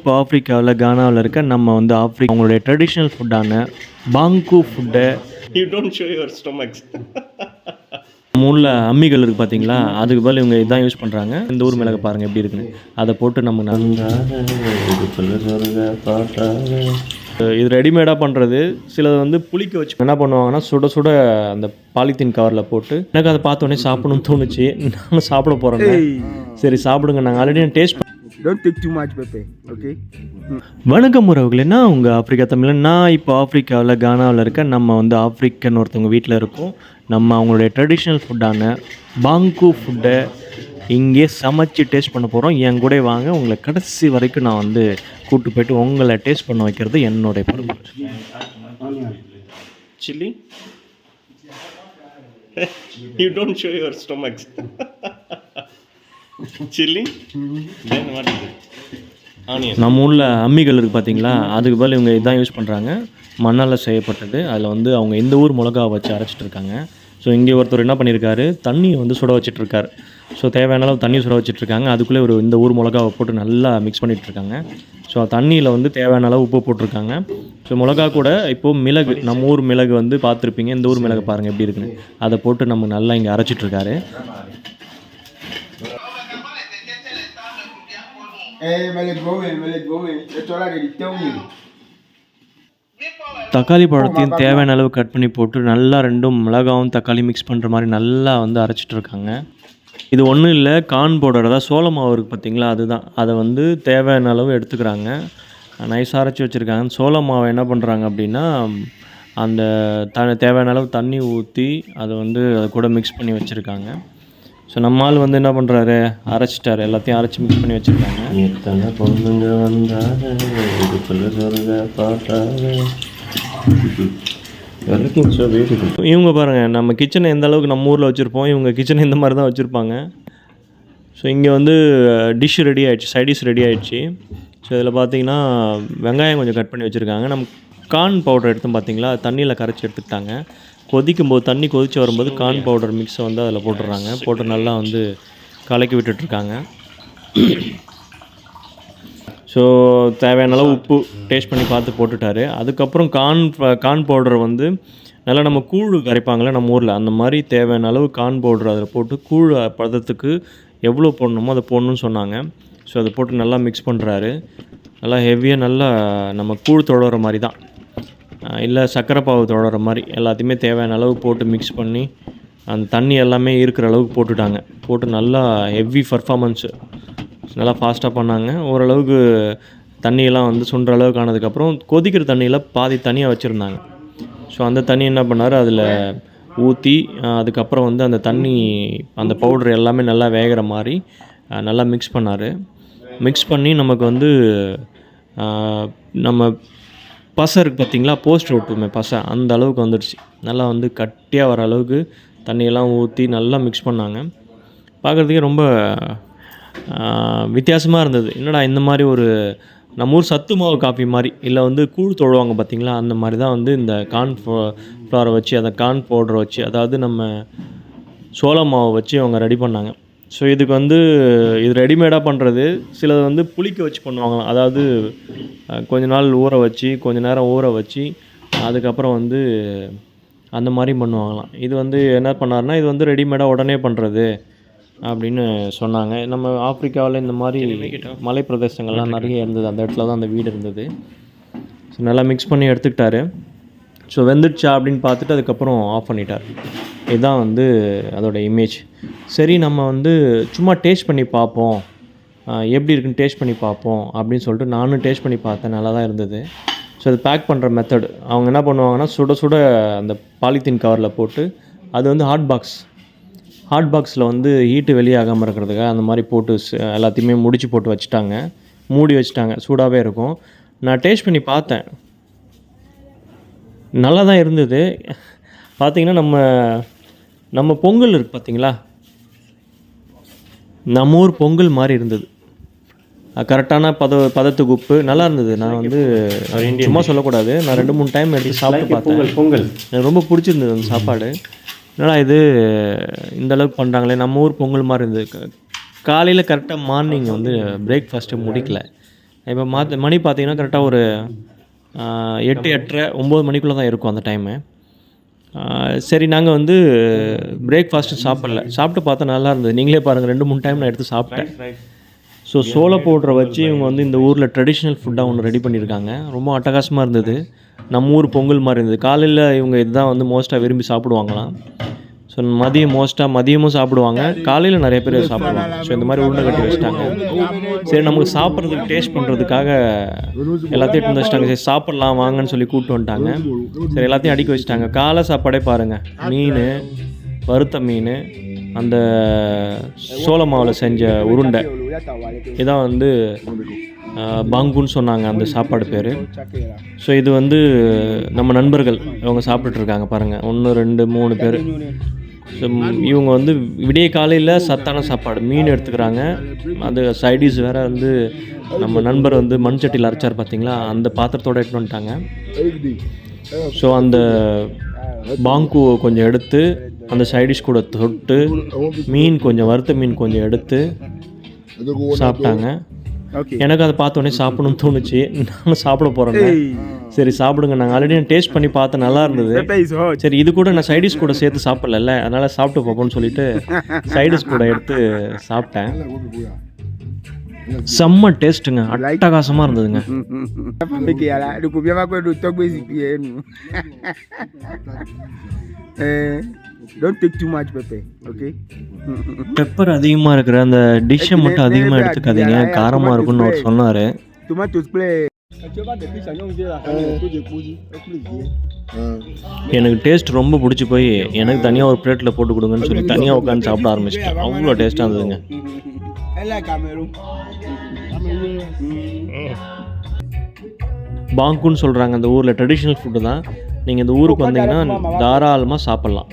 இப்போ ஆப்பிரிக்காவில் கானாவில் இருக்க நம்ம வந்து ஆப்ரிக்கா அவங்களுடைய ட்ரெடிஷ்னல் ஃபுட்டான பாங்கு ஃபுட்டை don't show your stomachs. நம்ம ஊரில் அம்மிகள் இருக்குது பார்த்தீங்களா அதுக்கு பதில் இவங்க இதான் யூஸ் பண்ணுறாங்க இந்த ஊர் மிளகு பாருங்கள் எப்படி இருக்குன்னு. அதை போட்டு நம்ம இது ரெடிமேடாக பண்ணுறது சிலது வந்து புளிக்க வச்சு என்ன பண்ணுவாங்கன்னா சுட சுட அந்த பாலித்தீன் கவரில் போட்டு எனக்கு அதை பார்த்த உடனே சாப்பிடணும்னு தோணுச்சு. நாங்கள் சாப்பிட போகிறோங்க சரி சாப்பிடுங்க. நாங்கள் already taste Don't take too much pepper, okay? வணக்கம் உறவுகளே நான் உங்கள் ஆப்பிரிக்கா தமிழன் நான் இப்போ ஆப்பிரிக்காவில் கானாவில் இருக்க நம்ம வந்து ஆப்பிரிக்கன் ஒருத்தவங்க வீட்டில் இருக்கோம் நம்ம அவங்களுடைய ட்ரெடிஷ்னல் ஃபுட்டான பாங்கு ஃபுட்டை இங்கே சமைச்சு டேஸ்ட் பண்ண போகிறோம் என் கூட வாங்க உங்களை கடைசி வரைக்கும் நான் வந்து கூட்டு போயிட்டு உங்களை டேஸ்ட் பண்ண வைக்கிறது என்னுடைய பொறுப்பு Chili? you don't show your stomachs. Onion. நம்ம ஊரில் அம்மிகள் இருக்குது பார்த்தீங்களா அதுக்கு பதில் இவங்க இதான் யூஸ் பண்ணுறாங்க மண்ணால் செய்யப்பட்டது. அதில் வந்து அவங்க இந்த ஊர் மிளகா வச்சு அரைச்சிட்டு இருக்காங்க. ஸோ இங்கே ஒருத்தர் என்ன பண்ணியிருக்காரு தண்ணியை வந்து சுட வச்சிட்டு இருக்காரு. ஸோ தேவையான அளவு தண்ணி சுட வச்சிட்டு இருக்காங்க. அதுக்குள்ளே ஒரு இந்த ஊர் மிளகாவை போட்டு நல்லா மிக்ஸ் பண்ணிட்டு இருக்காங்க. ஸோ தண்ணியில் வந்து தேவையான அளவு உப்பு போட்டிருக்காங்க. ஸோ மிளகா கூட இப்போது மிளகு நம்ம ஊர் மிளகு வந்து பார்த்துருப்பீங்க. இந்த ஊர் மிளகு பாருங்கள் எப்படி இருக்குன்னு. அதை போட்டு நம்ம நல்லா இங்கே அரைச்சிட்டு தக்காளி பழத்தையும் தேவையான அளவு கட் பண்ணி போட்டு நல்லா ரெண்டும் மிளகாவும் தக்காளி மிக்ஸ் பண்ணுற மாதிரி நல்லா வந்து அரைச்சிட்டு இருக்காங்க. இது ஒன்றும் இல்லை கார்ன் பவுடர் அதாவது சோள மாவு இருக்குது பார்த்தீங்களா அதுதான். அதை வந்து தேவையான அளவு எடுத்துக்கிறாங்க. நைஸாக அரைச்சி வச்சுருக்காங்க. சோள மாவை என்ன பண்ணுறாங்க அப்படின்னா அந்த த தேவையான அளவு தண்ணி ஊற்றி அதை வந்து அது கூட மிக்ஸ் பண்ணி வச்சுருக்காங்க. ஸோ நம்ம ஆள் வந்து என்ன பண்ணுறாரு அரைச்சிட்டாரு. எல்லாத்தையும் அரைச்சி மிக்ஸ் பண்ணி வச்சுருக்காங்க. எத்தனை பொண்ணுங்க வந்தாங்க இதுக்குள்ள சொல்லுங்க beautiful. இவங்க பாருங்கள் நம்ம கிச்சனை எந்த அளவுக்கு நம்ம ஊரில் வச்சுருப்போம் இவங்க கிச்சனை இந்த மாதிரி தான் வச்சுருப்பாங்க. ஸோ இங்கே வந்து டிஷ் ரெடி ஆயிடுச்சு சைட் டிஷ் ரெடி ஆயிடுச்சு. ஸோ இதில் பார்த்தீங்கன்னா வெங்காயம் கொஞ்சம் கட் பண்ணி வச்சுருக்காங்க. நம்ம கார்ன் பவுடர் எடுத்து பார்த்தீங்களா தண்ணியில் கரைச்சி எடுத்துக்கிட்டாங்க. கொதிக்கும் போது தண்ணி கொதிச்சு வரும்போது கார்ன் பவுடர் மிக்ஸை வந்து அதில் போட்டுடுறாங்க. போட்டு நல்லா வந்து கலக்கி விட்டுட்ருக்காங்க. ஸோ தேவையான அளவு உப்பு டேஸ்ட் பண்ணி பார்த்து போட்டுட்டாரு. அதுக்கப்புறம் கார்ன் கார்ன் பவுடர் வந்து நல்லா நம்ம கூழ் கரைப்பாங்களே நம்ம ஊரில் அந்த மாதிரி தேவையான அளவு கார்ன் பவுடர் அதில் போட்டு கூழ் பதத்துக்கு எவ்வளோ போடணுமோ அதை போடணும்னு சொன்னாங்க. ஸோ அதை போட்டு நல்லா மிக்ஸ் பண்ணுறாரு நல்லா ஹெவியாக நல்லா நம்ம கூழ் தொழுற மாதிரி தான். இல்லை சர்க்கரை பாவு தொடர மாதிரி எல்லாத்தையுமே தேவையான அளவு போட்டு மிக்ஸ் பண்ணி அந்த தண்ணி எல்லாமே இருக்கிற அளவுக்கு போட்டுட்டாங்க. போட்டு நல்லா ஹெவி பர்ஃபாமன்ஸு நல்லா ஃபாஸ்ட்டாக பண்ணாங்க. ஓரளவுக்கு தண்ணியெல்லாம் வந்து சுண்டுற அளவுக்கு ஆனதுக்கப்புறம் கொதிக்கிற தண்ணியில் பாதி தனியாக வச்சுருந்தாங்க. ஸோ அந்த தண்ணி என்ன பண்ணார்? அதில் ஊற்றி அதுக்கப்புறம் வந்து அந்த தண்ணி அந்த பவுடர் எல்லாமே நல்லா வேகிற மாதிரி நல்லா மிக்ஸ் பண்ணார். மிக்ஸ் பண்ணி நமக்கு வந்து நம்ம பசை இருக்குது பார்த்தீங்களா? போஸ்ட் ஒட்டுமே பசை. அந்த அளவுக்கு வந்துடுச்சு. நல்லா வந்து கட்டியாக வர அளவுக்கு தண்ணியெல்லாம் ஊற்றி நல்லா மிக்ஸ் பண்ணாங்க. பார்க்குறதுக்கே ரொம்ப வித்தியாசமாக இருந்தது. என்னடா இந்த மாதிரி ஒரு நம்ம ஊர் சத்து மாவு காப்பி மாதிரி இல்லை வந்து கூழ் தொழுவாங்க பார்த்திங்களா? அந்த மாதிரி தான் வந்து இந்த கார்ன் ஃப்ளவரை வச்சு அந்த கார்ன் பவுடரை வச்சு அதாவது நம்ம சோள மாவை வச்சு அவங்க ரெடி பண்ணாங்க. ஸோ இதுக்கு வந்து இது ரெடிமேடாக பண்ணுறது சிலது வந்து புளிக்க வச்சு பண்ணுவாங்களாம். அதாவது கொஞ்ச நாள் ஊற வச்சு கொஞ்ச நேரம் ஊற வச்சு அதுக்கப்புறம் வந்து அந்த மாதிரி பண்ணுவாங்களாம். இது வந்து என்ன பண்ணாருன்னா இது வந்து ரெடிமேடாக உடனே பண்ணுறது அப்படின்னு சொன்னாங்க. நம்ம ஆப்பிரிக்காவில் இந்த மாதிரி மலை பிரதேசங்கள்லாம் நிறைய இருந்தது. அந்த இடத்துல தான் அந்த வீடு இருந்தது. ஸோ நல்லா மிக்ஸ் பண்ணி எடுத்துக்கிட்டாரு. ஸோ வெந்துடுச்சா அப்படின்னு பார்த்துட்டு அதுக்கப்புறம் ஆஃப் பண்ணிட்டார். இதுதான் வந்து அதோட இமேஜ் சரி நம்ம வந்து சும்மா டேஸ்ட் பண்ணி பார்ப்போம். எப்படி இருக்குன்னு டேஸ்ட் பண்ணி பார்ப்போம் அப்படின்னு சொல்லிட்டு நானும் டேஸ்ட் பண்ணி பார்த்தேன். நல்லா தான் இருந்தது. ஸோ அது பேக் பண்ணுற மெத்தட் அவங்க என்ன பண்ணுவாங்கன்னா சுட சுட அந்த பாலித்தீன் கவரில் போட்டு அது வந்து ஹாட் பாக்ஸ் ஹாட் பாக்ஸில் வந்து ஹீட்டு வெளியாகாமல் இருக்கிறதுக்காக அந்த மாதிரி போட்டு எல்லாத்தையுமே முடிச்சு போட்டு வச்சுட்டாங்க. மூடி வச்சுட்டாங்க. சூடாகவே இருக்கும். நான் டேஸ்ட் பண்ணி பார்த்தேன். நல்லா தான் இருந்தது. பார்த்தீங்கன்னா நம்ம நம்ம பொங்கல் இருக்குது பார்த்தீங்களா நம்ம ஊர் பொங்கல் மாதிரி இருந்தது. கரெக்டான பத பதத்துக்கு உப்பு நல்லா இருந்தது. நான் வந்து சும்மா சொல்லக்கூடாது. நான் ரெண்டு மூணு டைம் எடுத்து சாப்பிட்டு பார்த்தேன். பொங்கல் எனக்கு ரொம்ப பிடிச்சிருந்தது அந்த சாப்பாடு. என்னடா இது? இந்த அளவுக்கு பண்ணுறாங்களே நம்ம ஊர் பொங்கல் மாதிரி இருந்தது. காலையில் கரெக்டாக மார்னிங் வந்து பிரேக்ஃபாஸ்ட்டு முடிக்கல. இப்போ மாற்ற மணி பார்த்தீங்கன்னா கரெக்டாக ஒரு எட்டு எட்டரை ஒம்பது மணிக்குள்ளே தான் இருக்கும் அந்த டைமு சரி நாங்கள் வந்து பிரேக்ஃபாஸ்ட்டு சாப்பிடல. சாப்பிட்டு பார்த்தா நல்லா இருந்தது. நீங்களே பாருங்கள் ரெண்டு மூணு டைம் நான் எடுத்து சாப்பிட்டேன். ஸோ சோள பவுடரை வச்சு இவங்க வந்து இந்த ஊரில் ட்ரெடிஷ்னல் ஃபுட்டாக ஒன்று ரெடி பண்ணியிருக்காங்க. ரொம்ப அட்டகாசமாக இருந்தது. நம்ம ஊர் பொங்கல் மாதிரி இருந்தது. காலையில் இவங்க இதுதான் வந்து மோஸ்ட்டாக விரும்பி சாப்பிடுவாங்களாம். ஸோ மதியம் மோஸ்ட்டாக மதியமும் சாப்பிடுவாங்க. காலையில் நிறைய பேர் சாப்பிடுவாங்க. ஸோ இந்த மாதிரி உருண்டை கட்டி வச்சுட்டாங்க. சரி நமக்கு சாப்பிட்றதுக்கு டேஸ்ட் பண்ணுறதுக்காக எல்லாத்தையும் எடுத்து வச்சுட்டாங்க. சரி சாப்பிட்லாம் வாங்கன்னு சொல்லி கூப்பிட்டு வந்துட்டாங்க. சரி எல்லாத்தையும் அடிக்க வச்சிட்டாங்க. காலை சாப்பாடே பாருங்கள் மீன் வறுத்த மீன் அந்த சோள மாவில் செஞ்ச உருண்டை. இதான் வந்து பாங்குன்னு சொன்னாங்க அந்த சாப்பாடு பேர். ஸோ இது வந்து நம்ம நண்பர்கள் இவங்க சாப்பிட்டுட்டு இருக்காங்க பாருங்கள் ஒன்று ரெண்டு மூணு பேர். ஸோ இவங்க வந்து விடிய காலையில் சத்தான சாப்பாடு மீன் எடுத்துக்கிறாங்க. அது சைடிஸ் வேற வந்து நம்ம நண்பர் வந்து மண் சட்டியில் அரைச்சார் பார்த்தீங்களா அந்த பாத்திரத்தோட எடுத்துன்னு வந்துட்டாங்க. ஸோ அந்த பாங்கு கொஞ்சம் எடுத்து அந்த சைடிஷ் கூட தொட்டு மீன் கொஞ்சம் வறுத்த மீன் கொஞ்சம் எடுத்து சாப்பிட்டாங்க. எனக்கு அதை பார்த்தோன்னே சாப்பிடணும்னு தோணுச்சு. நானும் சாப்பிட போகிறேன் சரி சாப்பிடுங்க. நாங்கள் ஆல்ரெடி நான் டேஸ்ட் பண்ணி பார்த்தேன். நல்லா இருந்தது. சரி இது கூட நான் சைடிஷ் கூட சேர்த்து சாப்பிடல அதனால சாப்பிட்டு பார்ப்போம்னு சொல்லிட்டு சைடிஷ் கூட எடுத்து சாப்பிட்டேன். செம்ம டேஸ்ட்டுங்க அட்டகாசமாக இருந்ததுங்க. Eh, don't take too much pepper, okay? Pepper அதிகமாக இருக்கிற அந்த டிஷ்ஷை மட்டும் அதிகமாக எடுத்துக்காதீங்க. காரமாக இருக்கும்னு அவர் சொன்னார். Tomatoes play. எனக்கு டேஸ்ட் ரொம்ப பிடிச்சி போய் எனக்கு தனியாக ஒரு பிளேட்டில் போட்டு கொடுங்கன்னு சொல்லி தனியாக உட்காந்து சாப்பிட ஆரம்பிச்சிட்டேன். அவ்வளோ டேஸ்ட்டாக இருந்ததுங்க. பாங்குன்னு சொல்கிறாங்க அந்த ஊரில். ட்ரெடிஷ்னல் ஃபுட்டு தான். நீங்கள் இந்த ஊருக்கு வந்தீங்கன்னா தாராளமாக சாப்பிட்லாம்.